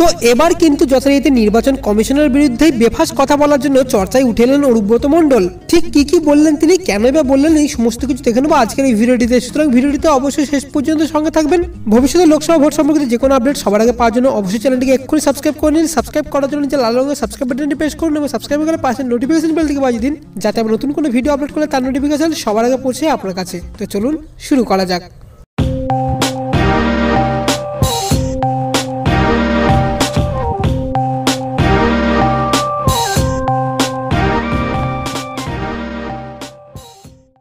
তো এবার কিন্তু যথারীতি নির্বাচন কমিশনের বিরুদ্ধে বেফাস কথা বলার জন্য চর্চায় উঠে এলেন অনুব্রত মণ্ডল। ঠিক কি কি বললেন তিনি কেনই বা বললেন, এই সমস্ত কিছু দেখে নেব আজকের এই ভিডিওটিতে। সুতরাং ভিডিওটিতে অবশ্যই শেষ পর্যন্ত সঙ্গে থাকবেন। ভবিষ্যতে লোকসভা ভোট সম্পর্কিত যে কোনো আপডেট সবার আগে পাওয়ার জন্য অবশ্যই চ্যানেলটিকে এক্ষুনি সাবস্ক্রাইব করে নিন। সাবস্ক্রাইব করার জন্য যে লাল রঙের সাবস্ক্রাইব বাটনটি প্রেস করুন এবং সাবস্ক্রাইব করে পাশে নোটিফিকেশন বেল থেকে বাজিয়ে দিন, যাতে আমরা নতুন কোনো ভিডিও আপলোড করলে তার নোটিফিকেশন সবার আগে পৌঁছে আপনার কাছে। তো চলুন শুরু করা যাক।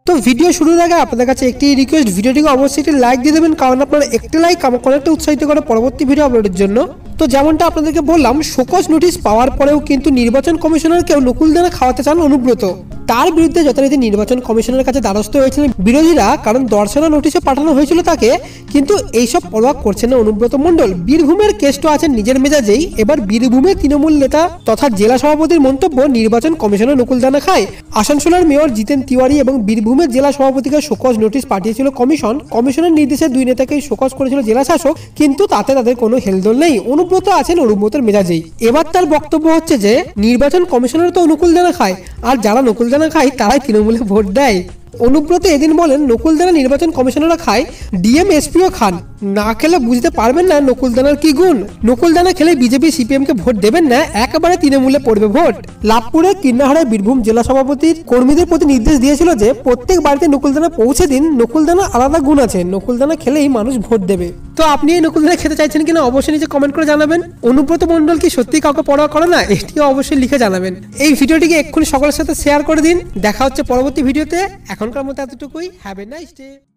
তো ভিডিও শুরুর আগে আপনাদের কাছে একটি রিকোয়েস্ট ভিডিওটিকে অবশ্যই একটি লাইক দিয়ে দেবেন, কারণ আপনারা একটি লাইক আমাকে অনেকটা উৎসাহিত করে পরবর্তী ভিডিও আপলোডের জন্য। তো যেমনটা আপনাদেরকে বললাম, শোকজ নোটিশ পাওয়ার পরেও কিন্তু নির্বাচন কমিশনার কেউ নকুলদানা খাওয়াতে চান অনুব্রত। তার বিরুদ্ধে যথারীতি নির্বাচন কমিশনের কাছে দ্বারস্থ হয়েছিলেন বিরোধীরা, কারণ দর্শনা নোটিশে পাঠানো হয়েছিল তাকে, কিন্তু এইসব পরোয়া করছে না অনুব্রত মণ্ডল। বীরভূমের কেষ্ট আছেন নিজের মেজাজেই। এবার বীরভূমের তৃণমূল নেতা তথা জেলা সভাপতির মন্তব্য নির্বাচন কমিশনের নকুলদানা খায়। আসানসোলের মেয়র জিতেন তিওয়ারি এবং বীরভূমের জেলা সভাপতিকে শোকজ নোটিশ পাঠিয়েছিল কমিশন। কমিশনের নির্দেশে দুই নেতাকেই শোকজ করেছিল জেলা শাসক, কিন্তু তাতে তাদের কোনো হেলদোল নেই। অনুব্রত আছেন অনুব্রতের মেজাজেই। এবার তার বক্তব্য হচ্ছে যে, নির্বাচন কমিশনের তো নকুলদানা খায়। আর যারা নকুলদানা খায় তারাই তৃণমূলে ভোট দেয়। অনুব্রত এদিন বলেন নকুলদানা নির্বাচন কমিশনাররা খায়, ডিএম, এসপিও খান। না খেলে বুঝতে পারবেন না নকুলদানার কি গুণ। নকুলদানা খেলে বিজেপি সিপিএম কে ভোট দেবেন না, একেবারে তৃণমূলে পড়বে ভোট। লাভপুরে কিন্নাহারে বীরভূম জেলা সভাপতির কর্মীদের প্রতি নির্দেশ দিয়েছিল যে, প্রত্যেক বাড়িতে নকুলদানা পৌঁছে দিন, নকুলদানা আলাদা গুণ আছে, নকুলদানা খেলেই মানুষ ভোট দেবে। তো আপনি এই নকুলদানা খেতে চাইছেন কিনা অবশ্যই নিচে কমেন্ট করে জানাবেন। অনুব্রত মণ্ডল কি সত্যি কাউকে পড়া করে না? এটিও অবশ্যই লিখে জানাবেন। এই ভিডিওটিকে এক্ষুনি সকলের সাথে শেয়ার করে দিন। দেখা হচ্ছে পরবর্তী ভিডিওতে। এখনকার মতো এতটুকুই। Have a nice day